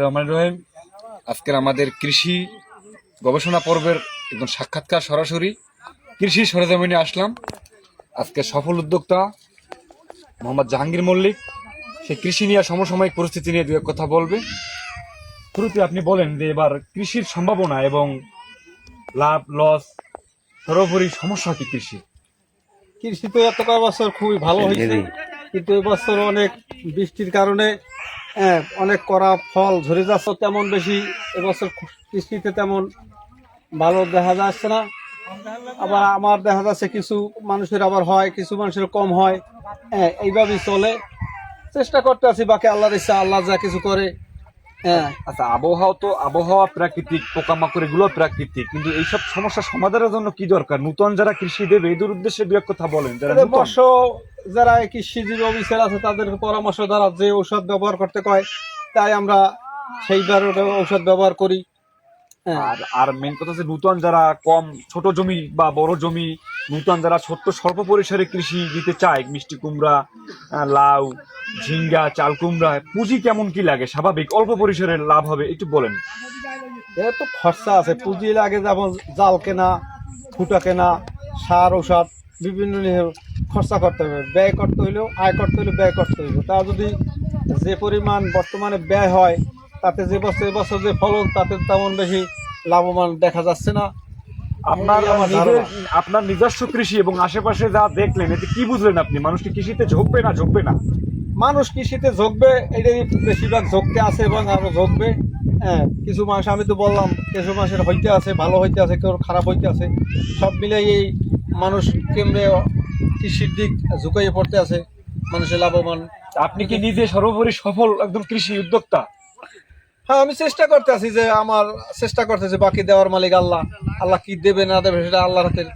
রহমান রহিম। আজকের আমাদের কৃষি গবেষণা পর্বের একদম সাক্ষাৎকার সরাসরি। কৃষি সরেজমিনে আসলাম। আজকে সফল উদ্যোক্তা মোহাম্মদ জাহাঙ্গীর মল্লিক। সে কৃষি নিয়ে সমসাময়িক পরিস্থিতি নিয়ে দু এক কথা বলবে। শুরুতে আপনি বলেন যে এবার কৃষির সম্ভাবনা এবং লাভ লস সর্বোপরি সমস্যা কি কৃষি? কৃষি তো এত বছর খুবই ভালো হয়েছে কিন্তু এবছর অনেক বৃষ্টির কারণে হ্যাঁ, অনেক করা ফল ঝরে যাচ্ছে। তেমন বেশি এবছর কৃষিতে তেমন ভালো দেখা যাচ্ছে না। আবার আমার দেখা যাচ্ছে কিছু মানুষের আবার হয় কিছু মানুষের কম হয়। হ্যাঁ এইভাবেই চলে। চেষ্টা করতে আছি বাকি আল্লাহর ইচ্ছা আল্লাহ যা কিছু করে। হ্যাঁ। আচ্ছা আবহাওয়া তো আবহাওয়া প্রাকৃতিক পোকামাকড় এগুলো প্রাকৃতিক কিন্তু এইসব সমস্যা সমাধানের জন্য কি দরকার? নূতন যারা কৃষি দেবে এদের উদ্দেশ্যে দু এক কথা বলেন যারা বর্ষ যারা কৃষিজীবী অফিসার আছে তাদের পরামর্শ দ্বারা যে ঔষধ ব্যবহার করতে কয় তাই আমরা ওটা ঔষধ ব্যবহার করি। হ্যাঁ। আর আর মেন কথা হচ্ছে নূতন যারা কম ছোট জমি বা বড় জমি নূতন যারা ছোট্ট স্বল্প পরিসরে কৃষি দিতে চায় মিষ্টি কুমড়া লাউ ঝিঙ্গা চাল কুমড়া পুঁজি কেমন কি লাগে? স্বাভাবিক অল্প পরিসরে লাভ হবে একটু বলেন। এর তো খরচা আছে পুঁজি লাগে যেমন জাল কেনা ফুটা কেনা সার ঔষধ বিভিন্ন খরচা করতে হবে। ব্যয় করতে হইলেও আয় করতে হইলেও ব্যয় করতে হইবে। তা যদি যে পরিমাণ বর্তমানে ব্যয় হয় তাতে যে বছর এবছর যে ফলন তাতে তেমন বেশি লাভবান দেখা যাচ্ছে না। আপনার আপনার নিজস্ব কৃষি এবং আশেপাশে যা দেখলেন এতে কি বুঝলেন আপনি? মানুষ কি কৃষিতে ঝুঁকবে না ঝুঁকবে না? মানুষ কৃষিতে ঝুঁকবে এটাই বেশিরভাগ ঝুঁকতে আছে এবং আরও ঝুঁকবে। হ্যাঁ কিছু মানুষ আমি তো বললাম কিছু মানুষের হইতে আছে ভালো হইতে আছে কেউ খারাপ হইতে আছে। সব মিলে এই মানুষ কেমনে কৃষির দিক ঝুঁকাইয়ে পড়তে আছে মানুষের লাভবান। আপনি কি নিজে সর্বোপরি সফল একদম কৃষি উদ্যোক্তা? হ্যাঁ আমি চেষ্টা করতে আছি যে আমার চেষ্টা করতেছি বাকি দেওয়ার মালিক আল্লাহ। আল্লাহ কি দেবে না দেবে সেটা আল্লাহ হাতের